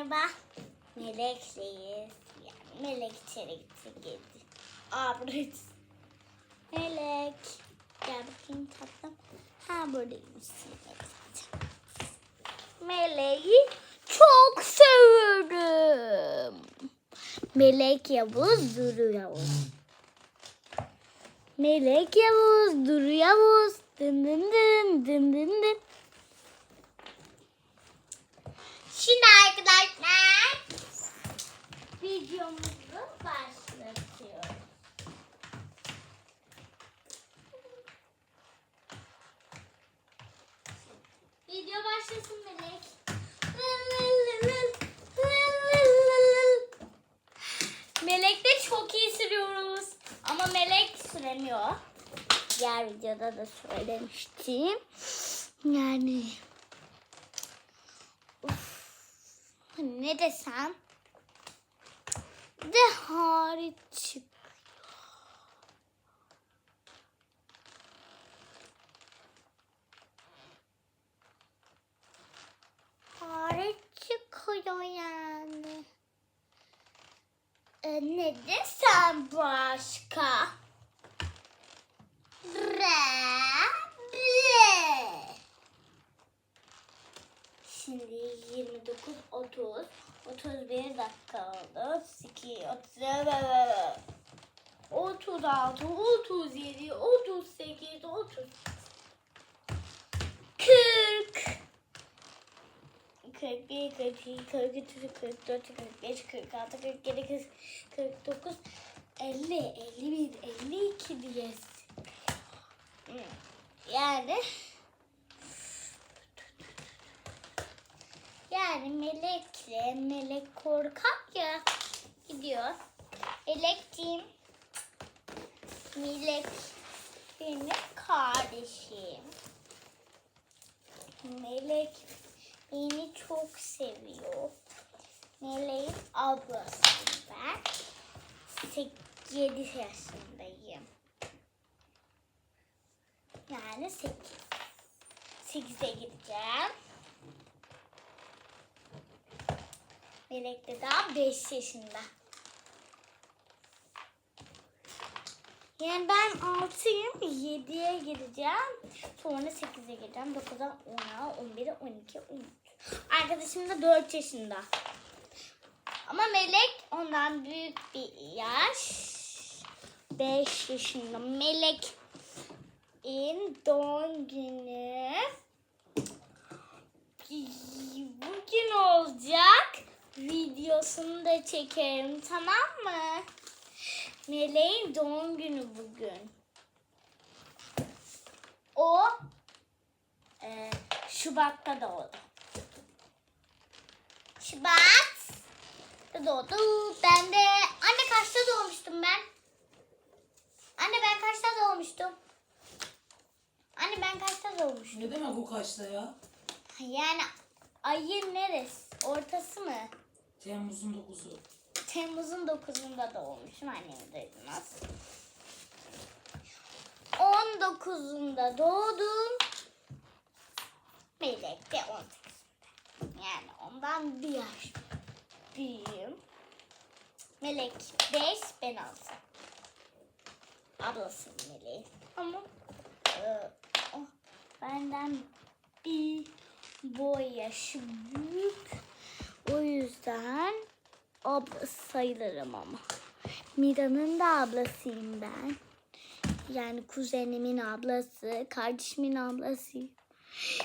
Merhaba. Melek'leyiz. Yani Melek içeri gitti. Aa buraya Melek. Gel bakayım tatlım. Ha buradaymışsın. Meleği çok severim. Melek Yavuz, Duru Yavuz. Melek Yavuz, Duru Yavuz. Dın dın dın dın dın dın. Şimdi arkadaşlar videomuzu başlatıyoruz. Video başlasın Melek. Melek de çok iyi sürüyoruz. Ama Melek süremiyor. Diğer videoda da söylemiştim. Yani ne desem de hariç çık. Hariç çıkıyor yani. E, ne desem başka? Bre, Şimdi 29, 30, 31 dakika oldu. 2, 36, 37, 38, 30, 40. 41, 42, 43, 44, 45, 46, 47, 49, 50, 51, 52 diye. Yani Yani melekle melek korkak ya gidiyor. Melekciğim. Melek benim kardeşim. Melek beni çok seviyor. Meleğin ablasıyım ben. 7 yaşındayım. Yani 8. 8'e gideceğim. Melek de daha 5 yaşında. Yani ben 6'yım, 7'ye gireceğim. Sonra 8'e gireceğim. 9'a, 10'a, 11'e, 12'ye, 13. Arkadaşım da 4 yaşında. Ama Melek ondan büyük bir yaş. 5 yaşında. Melek'in doğum günü bugün olacak. Videosunu da çekerim tamam mı? Meleğin doğum günü bugün. O e, Şubat'ta doğdu. Şubat doğdu. Ben de anne kaçta doğmuştum ben? Anne ben kaçta doğmuştum? Anne ben kaçta doğmuştum? Ne demek o kaçta ya? Yani ayın neresi? Ortası mı? Temmuz'un 9'u. Temmuz'un 9'unda doğmuşum annemi duydunuz. 19'unda doğdum. Melek de 18'inde. Yani ondan bir yaş büyüğüm. Melek 5, ben 6. Ablası Melek. Ama e, o benden bir boy yaşı büyük. O yüzden ablası sayılırım ama. Mira'nın da ablasıyım ben. Yani kuzenimin ablası, kardeşimin ablası.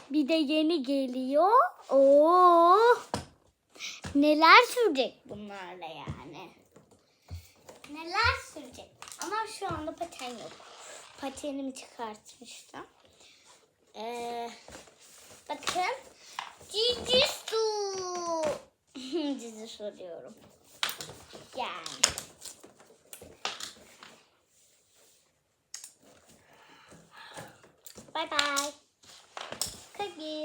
Bir de yeni geliyor. Oo! Neler sürecek bunlarla yani? Neler sürecek? Ama şu anda paten yok. Patenimi çıkartmıştım. Cici soruyorum. Yani. Bye bye. 41.